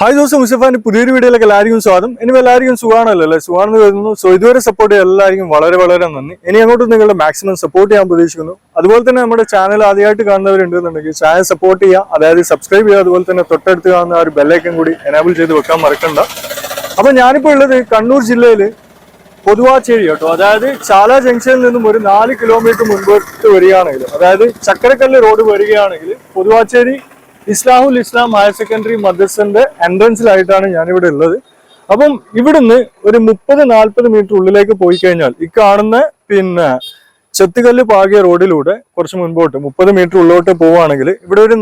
Hi ദോസ്തം മുസഫാന്റെ പുതിയൊരു വീഡിയോയിലേക്ക് എല്ലാവർക്കും സ്വാഗതം. ഇനി എല്ലാവർക്കും സുഖമാണല്ലോ അല്ലേ? സുഖമാണെന്ന് കരുതുന്നു. സോ ഇതുവരെ സപ്പോർട്ട് ചെയ്ത എല്ലാവർക്കും വളരെ വളരെ നന്ദി. ഇനി അങ്ങോട്ട് നിങ്ങളുടെ മാക്സിമം സപ്പോർട്ട് ചെയ്യാൻ പ്രതീക്ഷിക്കുന്നു. അതുപോലെ തന്നെ നമ്മുടെ ചാനൽ ആദ്യമായിട്ട് കാണുന്നവരുണ്ടെന്നുണ്ടെങ്കിൽ ചാനൽ സപ്പോർട്ട് ചെയ്യുക. അതായത് സബ്സ്ക്രൈബ് ചെയ്യുക. അതുപോലെ തന്നെ തൊട്ടടുത്ത് കാണുന്ന ഒരു ബെല്ലൈക്കൻ കൂടി എനേബിൾ ചെയ്ത് വെക്കാൻ മറക്കണ്ട. അപ്പൊ ഞാനിപ്പോൾ ഉള്ളത് കണ്ണൂർ ജില്ലയിൽ പൊതുവാച്ചേരി കേട്ടോ. അതായത് ചാല ജംഗ്ഷനിൽ നിന്നും ഒരു നാല് കിലോമീറ്റർ മുൻപോട്ട് വരികയാണെങ്കിൽ അതായത് ചക്കരക്കല്ല് റോഡ് വരികയാണെങ്കിൽ പൊതുവാച്ചേരി ഇസ്ലാഹുൽ ഇസ്ലാം ഹയർ സെക്കൻഡറി മദ്രസന്റെ എൻട്രൻസിലായിട്ടാണ് ഞാനിവിടെ ഉള്ളത്. അപ്പം ഇവിടുന്ന് ഒരു മുപ്പത് നാൽപ്പത് മീറ്റർ ഉള്ളിലേക്ക് പോയി കഴിഞ്ഞാൽ ഈ കാണുന്ന പിന്നെ ചെത്തുകല്ല് പാകിയ റോഡിലൂടെ കുറച്ച് മുൻപോട്ട് മുപ്പത് മീറ്റർ ഉള്ളോട്ട് പോവുകയാണെങ്കിൽ ഇവിടെ ഒരു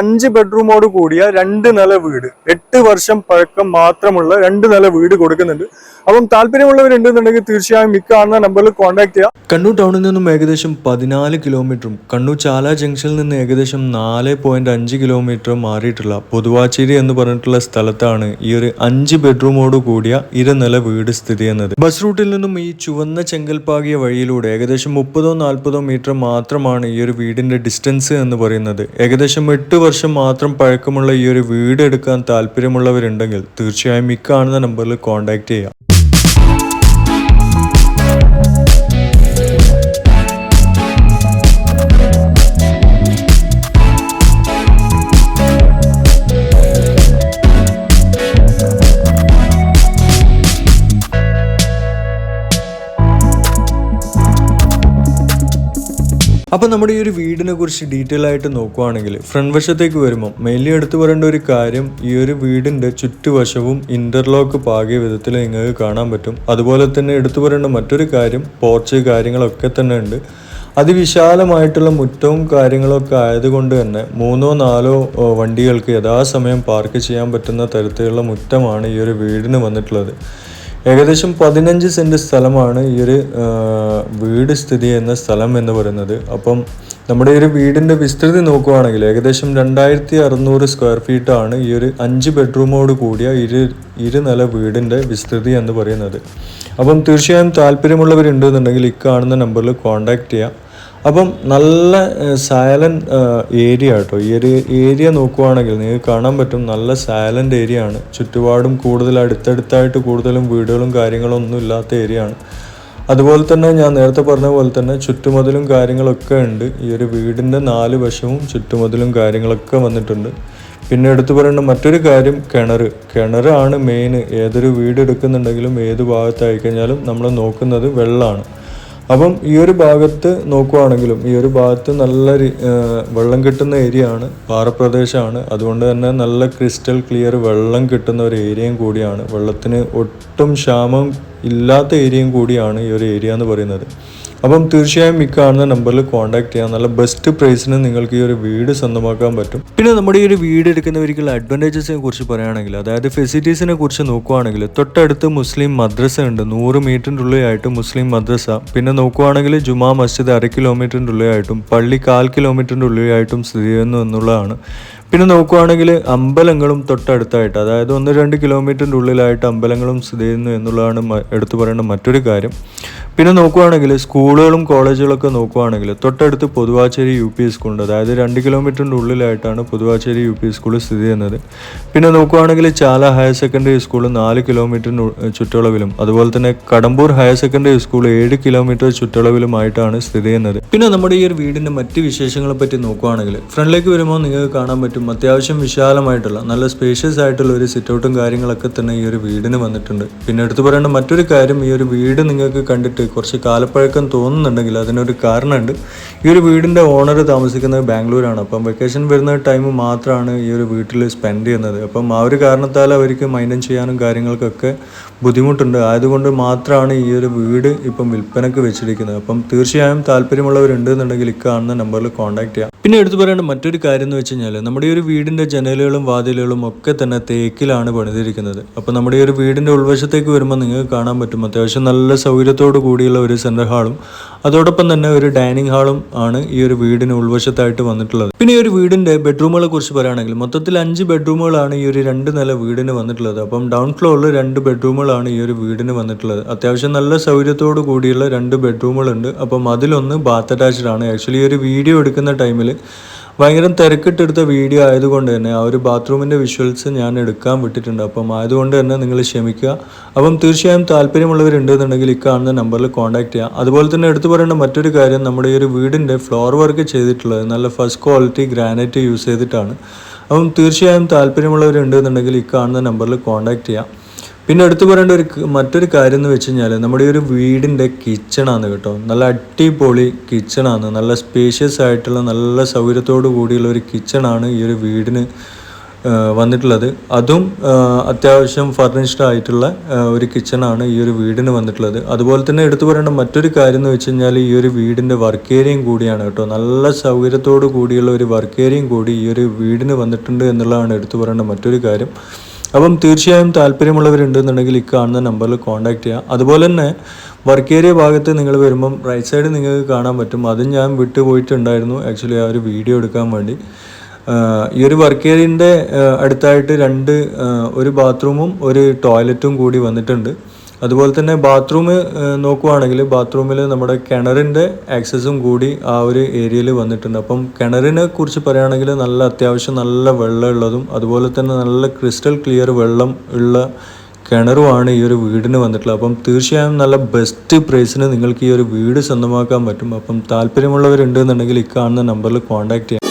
അഞ്ച് ബെഡ്റൂമോട് കൂടിയ രണ്ട് നില വീട്. എട്ട് വർഷം പഴക്കം മാത്രമുള്ള രണ്ട് നില വീട് കൊടുക്കുന്നുണ്ട്. അപ്പം താല്പര്യമുള്ളവരുണ്ടെന്നുണ്ടെങ്കിൽ തീർച്ചയായും ഈ കാണുന്ന നമ്പറിൽ കോൺടാക്ട് ചെയ്യാം. കണ്ണൂർ ടൗണിൽ നിന്നും ഏകദേശം പതിനാല് കിലോമീറ്ററും കണ്ണൂർ ചാല ജംഗ്ഷനിൽ നിന്ന് ഏകദേശം നാല് പോയിന്റ് അഞ്ച് കിലോമീറ്റർ മാറിയിട്ടുള്ള പൊതുവാച്ചേരി എന്ന് പറഞ്ഞിട്ടുള്ള സ്ഥലത്താണ് ഈ ഒരു അഞ്ച് ബെഡ്റൂമോട് കൂടിയ ഇരുനില വീട് സ്ഥിതി ചെയ്യുന്നത്. ബസ് റൂട്ടിൽ നിന്നും ഈ ചുവന്ന ചെങ്കൽപ്പാകിയ വഴിയിലൂടെ ഏകദേശം മുപ്പതോ നാൽപ്പതോ മീറ്റർ മാത്രമാണ് ഈ ഒരു വീടിന്റെ ഡിസ്റ്റൻസ് എന്ന് പറയുന്നത്. ഏകദേശം എട്ട് വർഷം മാത്രം പഴക്കമുള്ള ഈ ഒരു വീട് എടുക്കാൻ താല്പര്യമുള്ളവരുണ്ടെങ്കിൽ തീർച്ചയായും ഈ കാണുന്ന നമ്പറിൽ കോൺടാക്ട് ചെയ്യാം. അപ്പോൾ നമ്മുടെ ഈ ഒരു വീടിനെ കുറിച്ച് ഡീറ്റെയിൽ ആയിട്ട് നോക്കുവാണെങ്കിൽ ഫ്രണ്ട് വശത്തേക്ക് വരുമ്പോൾ മെയിൻലി എടുത്തു പറയേണ്ട ഒരു കാര്യം ഈ ഒരു വീടിന്റെ ചുറ്റുവശവും ഇന്റർലോക്ക് പാകിയ വിധത്തിൽ നിങ്ങൾക്ക് കാണാൻ പറ്റും. അതുപോലെ തന്നെ എടുത്തു പറയേണ്ട മറ്റൊരു കാര്യം പോർച്ച് കാര്യങ്ങളൊക്കെ തന്നെ ഉണ്ട്. അതിവിശാലമായിട്ടുള്ള മുറ്റവും കാര്യങ്ങളൊക്കെ ആയതുകൊണ്ട് തന്നെ മൂന്നോ നാലോ വണ്ടികൾക്ക് യഥാസമയം പാർക്ക് ചെയ്യാൻ പറ്റുന്ന തരത്തിലുള്ള മുറ്റമാണ് ഈ ഒരു വീടിന് വന്നിട്ടുള്ളത്. ഏകദേശം പതിനഞ്ച് സെന്റ് സ്ഥലമാണ് ഈ ഒരു വീട് സ്ഥിതി ചെയ്യുന്ന സ്ഥലം എന്ന് പറയുന്നത്. അപ്പം നമ്മുടെ ഈ ഒരു വീടിന്റെ വിസ്തൃതി നോക്കുകയാണെങ്കിൽ ഏകദേശം രണ്ടായിരത്തി അറുന്നൂറ് സ്ക്വയർ ഫീറ്റാണ് ഈ ഒരു അഞ്ച് ബെഡ്റൂമോട് കൂടിയ ഇരു ഇരുനില വീടിന്റെ വിസ്തൃതി എന്ന് പറയുന്നത്. അപ്പം തീർച്ചയായും താല്പര്യമുള്ളവരുണ്ടെന്നുണ്ടെങ്കിൽ ഈ കാണുന്ന നമ്പറിൽ കോൺടാക്റ്റ് ചെയ്യാം. അപ്പം നല്ല സൈലന്റ് ഏരിയ കേട്ടോ. ഈ ഒരു ഏരിയ നോക്കുവാണെങ്കിൽ നിങ്ങൾക്ക് കാണാൻ പറ്റും നല്ല സൈലന്റ് ഏരിയ ആണ്. ചുറ്റുപാടും കൂടുതൽ അടുത്തടുത്തായിട്ട് കൂടുതലും വീടുകളും കാര്യങ്ങളും ഒന്നും ഇല്ലാത്ത ഏരിയ ആണ്. അതുപോലെ തന്നെ ഞാൻ നേരത്തെ പറഞ്ഞ പോലെ തന്നെ ചുറ്റുമതിലും കാര്യങ്ങളൊക്കെ ഉണ്ട്. ഈ ഒരു വീടിന്റെ നാല് വശവും ചുറ്റുമതിലും കാര്യങ്ങളൊക്കെ വന്നിട്ടുണ്ട്. പിന്നെ എടുത്തു പറയേണ്ട മറ്റൊരു കാര്യം കിണർ. കിണറാണ് മെയിൻ ഏതൊരു വീട് എടുക്കുന്നുണ്ടെങ്കിലും ഏത് ഭാഗത്തായി കഴിഞ്ഞാലും നമ്മൾ നോക്കുന്നത് വെള്ളമാണ്. അപ്പം ഈ ഒരു ഭാഗത്ത് നോക്കുവാണെങ്കിലും ഈ ഒരു ഭാഗത്ത് നല്ല വെള്ളം കിട്ടുന്ന ഏരിയ ആണ് പാറപ്രദേശമാണ്. അതുകൊണ്ട് തന്നെ നല്ല ക്രിസ്റ്റൽ ക്ലിയർ വെള്ളം കിട്ടുന്ന ഒരു ഏരിയയും കൂടിയാണ്. വെള്ളത്തിന് ഒട്ടും ക്ഷാമം ഇല്ലാത്ത ഏരിയയും കൂടിയാണ് ഈ ഒരു ഏരിയ എന്ന് പറയുന്നത്. അപ്പം തീർച്ചയായും ഈ കാണുന്ന നമ്പറിൽ കോൺടാക്ട് ചെയ്യാം. നല്ല ബെസ്റ്റ് പ്രൈസിന് നിങ്ങൾക്ക് ഈ ഒരു വീട് സ്വന്തമാക്കാൻ പറ്റും. പിന്നെ നമ്മുടെ ഈ ഒരു വീട് എടുക്കുന്നവർക്കുള്ള അഡ്വാന്റേജസിനെ കുറിച്ച് പറയുകയാണെങ്കിൽ അതായത് ഫെസിലിറ്റീസിനെ കുറിച്ച് നോക്കുവാണെങ്കിൽ തൊട്ടടുത്ത് മുസ്ലിം മദ്രസ ഉണ്ട്. നൂറ് മീറ്ററിന്റെ ഉള്ളിലായിട്ട് മുസ്ലിം മദ്രസ. പിന്നെ നോക്കുവാണെങ്കിൽ ജുമാ മസ്ജിദ് അര കിലോമീറ്ററിന്റെ ഉള്ളിലായിട്ടും പള്ളി കാൽ കിലോമീറ്ററിന്റെ ഉള്ളിലായിട്ടും സ്ഥിതി ചെയ്യുന്നു എന്നുള്ളതാണ്. പിന്നെ നോക്കുകയാണെങ്കിൽ അമ്പലങ്ങളും തൊട്ടടുത്തായിട്ട് അതായത് ഒന്ന് രണ്ട് കിലോമീറ്ററിന്റെ ഉള്ളിലായിട്ട് അമ്പലങ്ങളും സ്ഥിതി ചെയ്യുന്നു എന്നുള്ളതാണ് എടുത്തു പറയേണ്ട മറ്റൊരു കാര്യം. പിന്നെ നോക്കുകയാണെങ്കിൽ സ്കൂളുകളും കോളേജുകളൊക്കെ നോക്കുകയാണെങ്കിൽ തൊട്ടടുത്ത് പൊതുവാച്ചേരി യു പി സ്കൂളുണ്ട്. അതായത് രണ്ട് കിലോമീറ്ററിന്റെ ഉള്ളിലായിട്ടാണ് പൊതുവാച്ചേരി യു പി സ്കൂൾ സ്ഥിതി ചെയ്യുന്നത്. പിന്നെ നോക്കുകയാണെങ്കിൽ ചാല ഹയർ സെക്കൻഡറി സ്കൂൾ നാല് കിലോമീറ്ററിന് ചുറ്റളവിലും അതുപോലെ തന്നെ കടമ്പൂർ ഹയർ സെക്കൻഡറി സ്കൂൾ ഏഴ് കിലോമീറ്റർ ചുറ്റളവിലുമായിട്ടാണ് സ്ഥിതി ചെയ്യുന്നത്. പിന്നെ നമ്മുടെ ഈ ഒരു വീടിന്റെ മറ്റ് വിശേഷങ്ങളെ പറ്റി നോക്കുകയാണെങ്കിൽ ഫ്രണ്ടിലേക്ക് വരുമ്പോൾ നിങ്ങൾക്ക് കാണാൻ പറ്റും അത്യാവശ്യം വിശാലമായിട്ടുള്ള നല്ല സ്പേഷ്യസ് ആയിട്ടുള്ള ഒരു സിറ്റൗട്ടും കാര്യങ്ങളൊക്കെ തന്നെ ഈ ഒരു വീടിന് വന്നിട്ടുണ്ട്. പിന്നെ എടുത്തു പറയേണ്ട മറ്റൊരു കാര്യം ഈ ഒരു വീട് നിങ്ങൾക്ക് കണ്ടിട്ട് കുറച്ച് കാലപ്പഴക്കം തോന്നുന്നുണ്ടെങ്കിൽ അതിനൊരു കാരണമുണ്ട്. ഈ ഒരു വീടിന്റെ ഓണർ താമസിക്കുന്നത് ബാംഗ്ലൂരാണ്. അപ്പം വെക്കേഷൻ വരുന്ന ടൈം മാത്രമാണ് ഈ ഒരു വീട്ടിൽ സ്പെൻഡ് ചെയ്യുന്നത്. അപ്പം ആ ഒരു കാരണത്താൽ അവർക്ക് മൈന്റൈൻ ചെയ്യാനും കാര്യങ്ങൾക്കൊക്കെ ബുദ്ധിമുട്ടുണ്ട്. ആയതുകൊണ്ട് മാത്രമാണ് ഈ ഒരു വീട് ഇപ്പം വിൽപ്പനക്ക് വെച്ചിരിക്കുന്നത്. അപ്പം തീർച്ചയായും താല്പര്യമുള്ളവരുണ്ട് എന്നുണ്ടെങ്കിൽ ഇക്കാണുന്ന കാണുന്ന നമ്പറിൽ കോൺടാക്ട് ചെയ്യാം. പിന്നെ എടുത്തു പറയേണ്ട മറ്റൊരു കാര്യം എന്ന് വെച്ച് കഴിഞ്ഞാൽ നമ്മുടെ ഈ ഒരു വീടിന്റെ ജനലുകളും വാതിലുകളും ഒക്കെ തന്നെ തേക്കിലാണ് പണിതിരിക്കുന്നത്. അപ്പോൾ നമ്മുടെ ഈ ഒരു വീടിന്റെ ഉൾവശത്തേക്ക് വരുമ്പോൾ നിങ്ങൾക്ക് കാണാൻ പറ്റും അത്യാവശ്യം നല്ല സൗകര്യത്തോടു കൂടിയുള്ള ഒരു സെന്റർ ഹാളും അതോടൊപ്പം തന്നെ ഒരു ഡൈനിങ് ഹാളും ആണ് ഈ ഒരു വീടിന് ഉൾവശത്തായിട്ട് വന്നിട്ടുള്ളത്. പിന്നെ ഈ ഒരു വീടിന്റെ ബെഡ്റൂമുകളെ കുറിച്ച് പറയുകയാണെങ്കിൽ മൊത്തത്തിൽ അഞ്ച് ബെഡ്റൂമുകളാണ് ഈ ഒരു രണ്ട് നില വീടിന് വന്നിട്ടുള്ളത്. അപ്പം ഡൗൺ ഫ്ലോറിൽ രണ്ട് ബെഡ്റൂമുകളാണ് ഈ ഒരു വീടിന് വന്നിട്ടുള്ളത്. അത്യാവശ്യം നല്ല സൗകര്യത്തോടു കൂടിയുള്ള രണ്ട് ബെഡ്റൂമുകളുണ്ട്. അപ്പം അതിലൊന്ന് ബാത്ത് അറ്റാച്ച്ഡ് ആണ്. ആക്ച്വലി ഈ ഒരു വീഡിയോ എടുക്കുന്ന ടൈമിൽ ഭയങ്കര തിരക്കിട്ടെടുത്ത വീഡിയോ ആയതുകൊണ്ട് തന്നെ ആ ഒരു ബാത്റൂമിന്റെ വിഷ്വൽസ് ഞാൻ എടുക്കാൻ വിട്ടിട്ടുണ്ട്. അപ്പം ആയതുകൊണ്ട് തന്നെ നിങ്ങൾ ക്ഷമിക്കുക. അപ്പം തീർച്ചയായും താല്പര്യമുള്ളവരുണ്ടെന്നുണ്ടെങ്കിൽ ഈ കാണുന്ന നമ്പറിൽ കോൺടാക്ട് ചെയ്യാം അതുപോലെ തന്നെ എടുത്തു പറയേണ്ട മറ്റൊരു കാര്യം നമ്മുടെ ഈ ഒരു വീടിന്റെ ഫ്ലോർ വർക്ക് ചെയ്തിട്ടുള്ളത് നല്ല ഫസ്റ്റ് ക്വാളിറ്റി ഗ്രാനൈറ്റ് യൂസ് ചെയ്തിട്ടാണ്. അപ്പം തീർച്ചയായും താല്പര്യമുള്ളവരുണ്ടെന്നുണ്ടെങ്കിൽ ഈ കാണുന്ന നമ്പറിൽ കോൺടാക്ട് ചെയ്യാം പിന്നെ എടുത്തു പറയേണ്ട ഒരു മറ്റൊരു കാര്യം എന്ന് വെച്ച് കഴിഞ്ഞാൽ നമ്മുടെ ഈ ഒരു വീടിന്റെ കിച്ചണാണ് കേട്ടോ. നല്ല അടിപൊളി കിച്ചണാണ്. നല്ല സ്പേഷ്യസ് ആയിട്ടുള്ള നല്ല സൗകര്യത്തോടു കൂടിയുള്ള ഒരു കിച്ചണാണ് ഈ ഒരു വീടിന് വന്നിട്ടുള്ളത്. അതും അത്യാവശ്യം ഫർണിഷ്ഡ് ആയിട്ടുള്ള ഒരു കിച്ചണാണ് ഈ ഒരു വീടിന് വന്നിട്ടുള്ളത്. അതുപോലെ തന്നെ എടുത്തു പറയേണ്ട മറ്റൊരു കാര്യം എന്ന് വെച്ച് കഴിഞ്ഞാൽ ഈ ഒരു വീടിന്റെ വർക്ക് ഏരിയയും കൂടിയാണ് കേട്ടോ. നല്ല സൗകര്യത്തോടു കൂടിയുള്ള ഒരു വർക്ക് ഏരിയയും കൂടി ഈ ഒരു വീടിന് വന്നിട്ടുണ്ട് എന്നുള്ളതാണ് എടുത്തു പറയേണ്ട മറ്റൊരു കാര്യം. അപ്പം തീർച്ചയായും താല്പര്യമുള്ളവരുണ്ടെന്നുണ്ടെങ്കിൽ ഈ കാണുന്ന നമ്പറിൽ കോൺടാക്ട് ചെയ്യുക. അതുപോലെ തന്നെ വർക്ക് ഏരിയ ഭാഗത്ത് നിങ്ങൾ വരുമ്പം റൈറ്റ് സൈഡ് നിങ്ങൾക്ക് കാണാൻ പറ്റും. അതും ഞാൻ വിട്ടുപോയിട്ടുണ്ടായിരുന്നു ആക്ച്വലി ആ ഒരു വീഡിയോ എടുക്കാൻ വേണ്ടി. ഈ ഒരു വർക്ക് ഏരിയന്റെ അടുത്തായിട്ട് രണ്ട് ഒരു ബാത്റൂമും ഒരു ടോയ്ലറ്റും കൂടി വന്നിട്ടുണ്ട്. അതുപോലെ തന്നെ ബാത്റൂം നോക്കുവാണെങ്കിൽ ബാത്റൂമിൽ നമ്മുടെ കിണറിന്റെ ആക്സസും കൂടി ആ ഒരു ഏരിയയിൽ വന്നിട്ടുണ്ട്. അപ്പം കിണറിനെ കുറിച്ച് പറയുകയാണെങ്കിൽ നല്ല അത്യാവശ്യം നല്ല വെള്ളമുള്ളതും അതുപോലെ തന്നെ നല്ല ക്രിസ്റ്റൽ ക്ലിയർ വെള്ളം ഉള്ള കിണറുമാണ് ഈ ഒരു വീടിന് വന്നിട്ടുള്ളത്. അപ്പം തീർച്ചയായും നല്ല ബെസ്റ്റ് പ്രൈസിന് നിങ്ങൾക്ക് ഈ ഒരു വീട് സ്വന്തമാക്കാൻ പറ്റും. അപ്പം താല്പര്യമുള്ളവരുണ്ടെന്നുണ്ടെങ്കിൽ ഈ കാണുന്ന നമ്പറിൽ കോൺടാക്ട് ചെയ്യാം.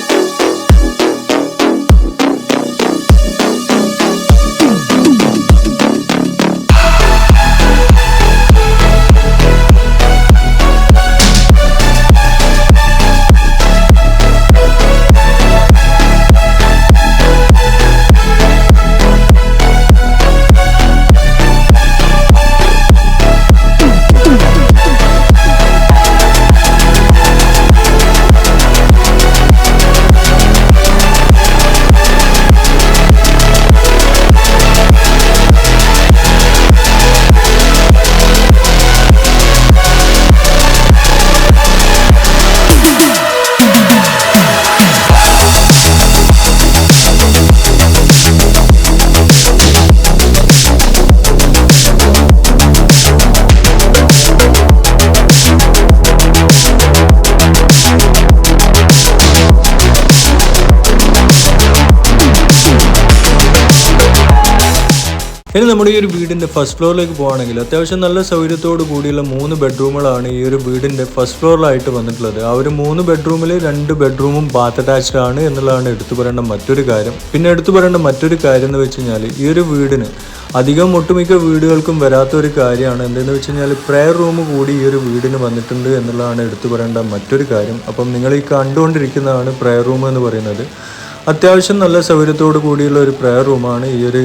ഇനി നമ്മുടെ ഈ ഒരു വീടിന്റെ ഫസ്റ്റ് ഫ്ലോറിലേക്ക് പോകുകയാണെങ്കിൽ അത്യാവശ്യം നല്ല സൗകര്യത്തോടു കൂടിയുള്ള മൂന്ന് ബെഡ്റൂമുകളാണ് ഈ ഒരു വീടിന്റെ ഫസ്റ്റ് ഫ്ലോറിലായിട്ട് വന്നിട്ടുള്ളത്. ആ ഒരു മൂന്ന് ബെഡ്റൂമിൽ രണ്ട് ബെഡ്റൂമും ബാത്ത് അറ്റാച്ച്ഡ് ആണ് എന്നുള്ളതാണ് എടുത്തു പറയേണ്ട മറ്റൊരു കാര്യം. പിന്നെ എടുത്തു പറയേണ്ട മറ്റൊരു കാര്യം എന്ന് വെച്ച് കഴിഞ്ഞാൽ ഈ ഒരു വീടിന് അധികം ഒട്ടുമിക്ക വീടുകൾക്കും വരാത്ത ഒരു കാര്യമാണ് എന്തെന്ന് വെച്ച് കഴിഞ്ഞാൽ പ്രെയർ റൂം കൂടി ഈ ഒരു വീടിന് വന്നിട്ടുണ്ട് എന്നുള്ളതാണ് എടുത്തു പറയേണ്ട മറ്റൊരു കാര്യം. അപ്പം നിങ്ങൾ ഈ കണ്ടുകൊണ്ടിരിക്കുന്നതാണ് പ്രെയർ റൂം എന്ന് പറയുന്നത്. അത്യാവശ്യം നല്ല സൗകര്യത്തോടു കൂടിയുള്ള ഒരു പ്രയർ റൂമാണ് ഈ ഒരു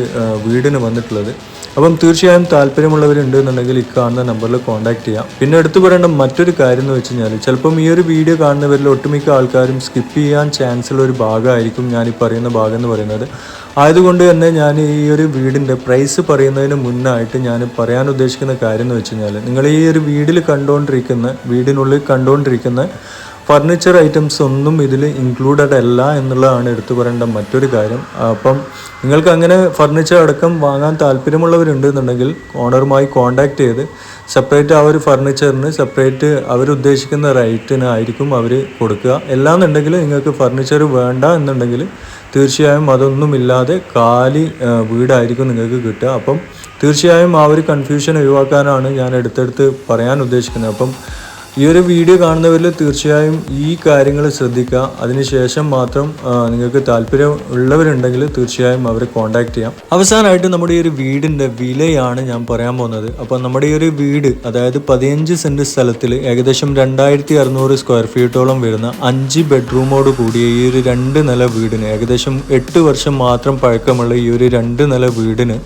വീടിന് വന്നിട്ടുള്ളത്. അപ്പം തീർച്ചയായും താല്പര്യമുള്ളവരുണ്ട് എന്നുണ്ടെങ്കിൽ ഈ കാണുന്ന നമ്പറിൽ കോൺടാക്ട് ചെയ്യാം. പിന്നെ എടുത്തു പറയേണ്ട മറ്റൊരു കാര്യം എന്ന് വെച്ച് കഴിഞ്ഞാൽ ചിലപ്പം ഈ ഒരു വീഡിയോ കാണുന്നവരിൽ ഒട്ടുമിക്ക ആൾക്കാരും സ്കിപ്പ് ചെയ്യാൻ ചാൻസ് ഉള്ള ഒരു ഭാഗമായിരിക്കും ഞാൻ ഈ പറയുന്ന ഭാഗം എന്ന് പറയുന്നത്. ആയതുകൊണ്ട് തന്നെ ഞാൻ ഈ ഒരു വീടിന്റെ പ്രൈസ് പറയുന്നതിന് മുന്നായിട്ട് ഞാൻ പറയാൻ ഉദ്ദേശിക്കുന്ന കാര്യം എന്ന് വെച്ച് കഴിഞ്ഞാൽ നിങ്ങൾ ഈ ഒരു വീടിൽ കണ്ടുകൊണ്ടിരിക്കുന്ന വീടിനുള്ളിൽ കണ്ടുകൊണ്ടിരിക്കുന്ന ഫർണിച്ചർ ഐറ്റംസ് ഒന്നും ഇതിൽ ഇൻക്ലൂഡഡ് അല്ല എന്നുള്ളതാണ് എടുത്തു പറയേണ്ട മറ്റൊരു കാര്യം. അപ്പം നിങ്ങൾക്ക് അങ്ങനെ ഫർണിച്ചർ അടക്കം വാങ്ങാൻ താല്പര്യമുള്ളവരുണ്ട് എന്നുണ്ടെങ്കിൽ ഓണറുമായി കോൺടാക്ട് ചെയ്ത് സെപ്പറേറ്റ് ആ ഒരു ഫർണിച്ചറിന് സെപ്പറേറ്റ് അവരുദ്ദേശിക്കുന്ന റേറ്റിനായിരിക്കും അവർ കൊടുക്കുക. എല്ലാന്നുണ്ടെങ്കിൽ നിങ്ങൾക്ക് ഫർണിച്ചർ വേണ്ട എന്നുണ്ടെങ്കിൽ തീർച്ചയായും അതൊന്നുമില്ലാതെ കാലി വീടായിരിക്കും നിങ്ങൾക്ക് കിട്ടുക. അപ്പം തീർച്ചയായും ആ ഒരു കൺഫ്യൂഷൻ ഒഴിവാക്കാനാണ് ഞാൻ എടുത്തെടുത്ത് പറയാൻ ഉദ്ദേശിക്കുന്നത്. അപ്പം ഈ ഒരു വീഡിയോ കാണുന്നവരിൽ തീർച്ചയായും ഈ കാര്യങ്ങൾ ശ്രദ്ധിക്കുക. അതിനുശേഷം മാത്രം നിങ്ങൾക്ക് താല്പര്യം ഉള്ളവരുണ്ടെങ്കിൽ തീർച്ചയായും അവരെ കോൺടാക്ട് ചെയ്യാം. അവസാനമായിട്ട് നമ്മുടെ ഈ ഒരു വീടിന്റെ വിലയാണ് ഞാൻ പറയാൻ പോകുന്നത്. അപ്പോൾ നമ്മുടെ ഈ ഒരു വീട് അതായത് പതിനഞ്ച് സെന്റ് സ്ഥലത്തിൽ ഏകദേശം രണ്ടായിരത്തി അറുന്നൂറ് സ്ക്വയർ ഫീറ്റോളം വരുന്ന അഞ്ച് ബെഡ്റൂമോട് കൂടിയ ഈ ഒരു രണ്ട് നില വീടിന് ഏകദേശം എട്ട് വർഷം മാത്രം പഴക്കമുള്ള ഈ ഒരു രണ്ട് നില വീടിന്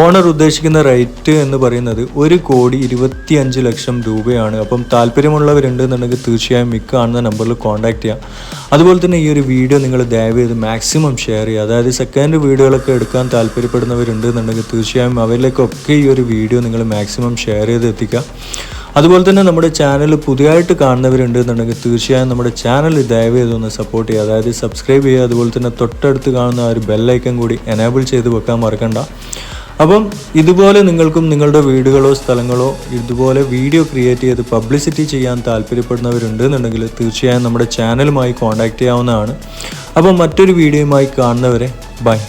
ഓണർ ഉദ്ദേശിക്കുന്ന റേറ്റ് എന്ന് പറയുന്നത് ഒരു കോടി ഇരുപത്തി അഞ്ച് ലക്ഷം രൂപയാണ്. അപ്പം താല്പര്യമുള്ളവരുണ്ടെന്നുണ്ടെങ്കിൽ തീർച്ചയായും മിക്ക കാണുന്ന നമ്പറിൽ കോൺടാക്ട് ചെയ്യാം. അതുപോലെ തന്നെ ഈ ഒരു വീഡിയോ നിങ്ങൾ ദയവ് ചെയ്ത് മാക്സിമം ഷെയർ ചെയ്യുക. അതായത് സെക്കൻഡ് വീഡിയോകളൊക്കെ എടുക്കാൻ താല്പര്യപ്പെടുന്നവരുണ്ട് എന്നുണ്ടെങ്കിൽ തീർച്ചയായും അവരിലേക്കൊക്കെ ഈ ഒരു വീഡിയോ നിങ്ങൾ മാക്സിമം ഷെയർ ചെയ്ത് എത്തിക്കുക. അതുപോലെ തന്നെ നമ്മുടെ ചാനൽ പുതിയതായിട്ട് കാണുന്നവരുണ്ട് എന്നുണ്ടെങ്കിൽ തീർച്ചയായും നമ്മുടെ ചാനൽ ദയവ് ചെയ്തൊന്ന് സപ്പോർട്ട് ചെയ്യുക. അതായത് സബ്സ്ക്രൈബ് ചെയ്യുക. അതുപോലെ തന്നെ തൊട്ടടുത്ത് കാണുന്ന ആ ഒരു ബെല്ലൈക്കൻ കൂടി എനേബിൾ ചെയ്ത് വെക്കാൻ മറക്കണ്ട. അപ്പം ഇതുപോലെ നിങ്ങൾക്കും നിങ്ങളുടെ വീടുകളോ സ്ഥലങ്ങളോ ഇതുപോലെ വീഡിയോ ക്രിയേറ്റ് ചെയ്ത് പബ്ലിസിറ്റി ചെയ്യാൻ താല്പര്യപ്പെടുന്നവരുണ്ട് എന്നുണ്ടെങ്കിൽ തീർച്ചയായും നമ്മുടെ ചാനലുമായി കോൺടാക്റ്റ് ചെയ്യാവുന്നതാണ്. അപ്പം മറ്റൊരു വീഡിയോയുമായി കാണുന്നവരെ ബൈ.